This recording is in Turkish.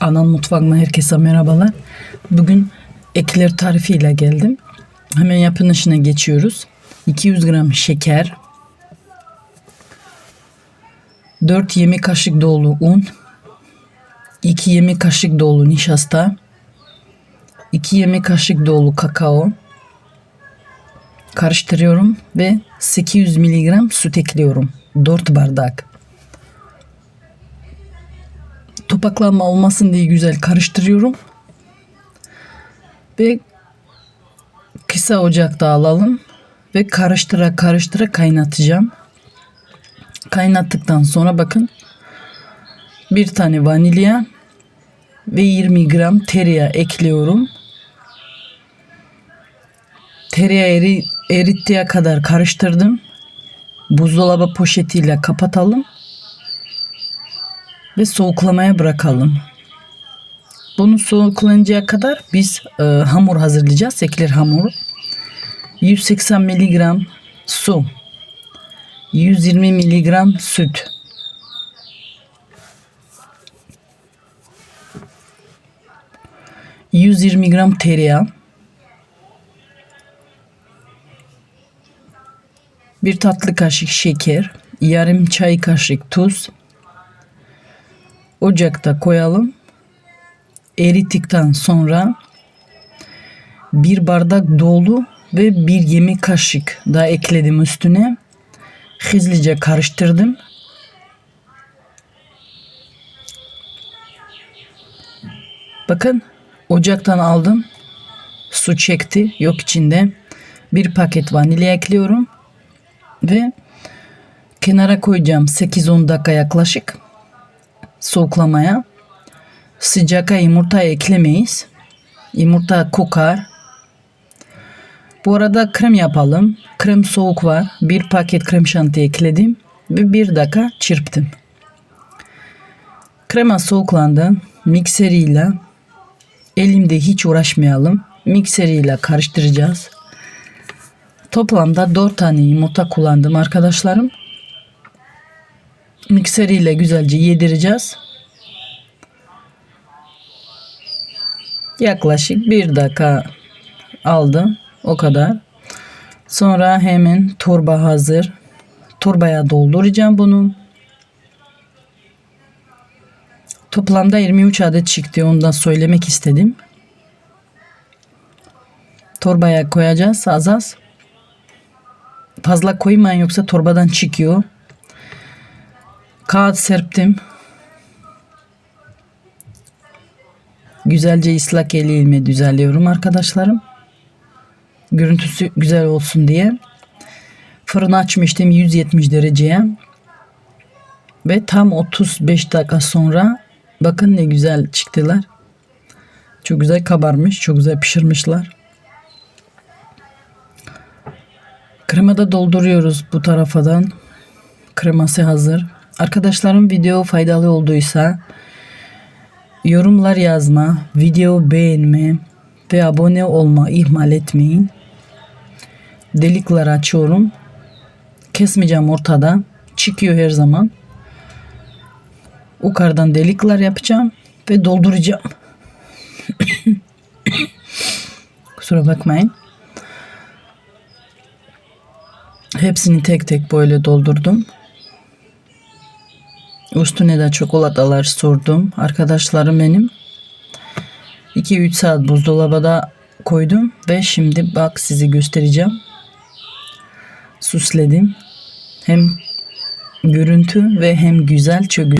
Anan mutfağına herkese merhabalar. Bugün ekler tarifiyle geldim. Hemen yapılışına geçiyoruz. 200 gram şeker, 4 yemek kaşık dolu un, 2 yemek kaşık dolu nişasta, 2 yemek kaşık dolu kakao, karıştırıyorum ve 800 miligram süt ekliyorum. 4 bardak. Topaklanma olmasın diye güzel karıştırıyorum. Ve kısa ocakta alalım ve karıştıra karıştıra kaynatacağım. Kaynattıktan sonra bakın bir tane vanilya ve 20 gram tereyağı ekliyorum. Tereyağı eri, erittiğe kadar karıştırdım. Buzdolabı poşetiyle kapatalım ve soğuklamaya bırakalım. Bunu soğuklanıncaya kadar biz e, hamur hazırlayacağız. Ekler hamuru. 180 miligram su. 120 miligram süt. ...120 gram tereyağı... ...bir tatlı kaşık şeker... ...yarım çay kaşık tuz... ...ocakta koyalım... ...erittikten sonra... ...bir bardak dolu... ...ve bir yemek kaşık daha ekledim üstüne... ...hızlıca karıştırdım... Bakın ocaktan aldım. Su çekti. Yok içinde. Bir paket vanilya ekliyorum. Ve kenara koyacağım 8-10 dakika yaklaşık. Soğuklamaya. Sıcaka yumurta eklemeyiz. Yumurta kokar. Bu arada krem yapalım. Krem soğuk var. Bir paket krem şanti ekledim. Ve bir dakika çırptım. Krema soğuklandı. Mikseriyle Elimde hiç uğraşmayalım. Mikseriyle karıştıracağız. Toplamda 4 tane yumurta kullandım arkadaşlarım. Mikseriyle güzelce yedireceğiz. Yaklaşık bir dakika aldım. O kadar. Sonra hemen torba hazır. Torbaya dolduracağım bunu. Toplamda 23 adet çıktı. Ondan söylemek istedim. Torbaya koyacağız az az. Fazla koymayın yoksa torbadan çıkıyor. Kağıt serptim. Güzelce ıslak eliyle düzenliyorum arkadaşlarım. Görüntüsü güzel olsun diye. Fırını açmıştım 170 dereceye. Ve tam 35 dakika sonra Bakın ne güzel çıktılar. Çok güzel kabarmış. Çok güzel pişirmişler. Kremada dolduruyoruz bu tarafadan. Kreması hazır. Arkadaşlarım video faydalı olduysa yorumlar yazma, video beğenme ve abone olma ihmal etmeyin. Delikler açıyorum. Kesmeyeceğim ortada. Çıkıyor her zaman. Yukarıdan delikler yapacağım ve dolduracağım. Kusura bakmayın. Hepsini tek tek böyle doldurdum. Üstüne de çikolatalar sordum. Arkadaşlarım benim. 2-3 saat buzdolabada koydum ve şimdi bak sizi göstereceğim. Süsledim. Hem görüntü ve hem güzel çok güzel.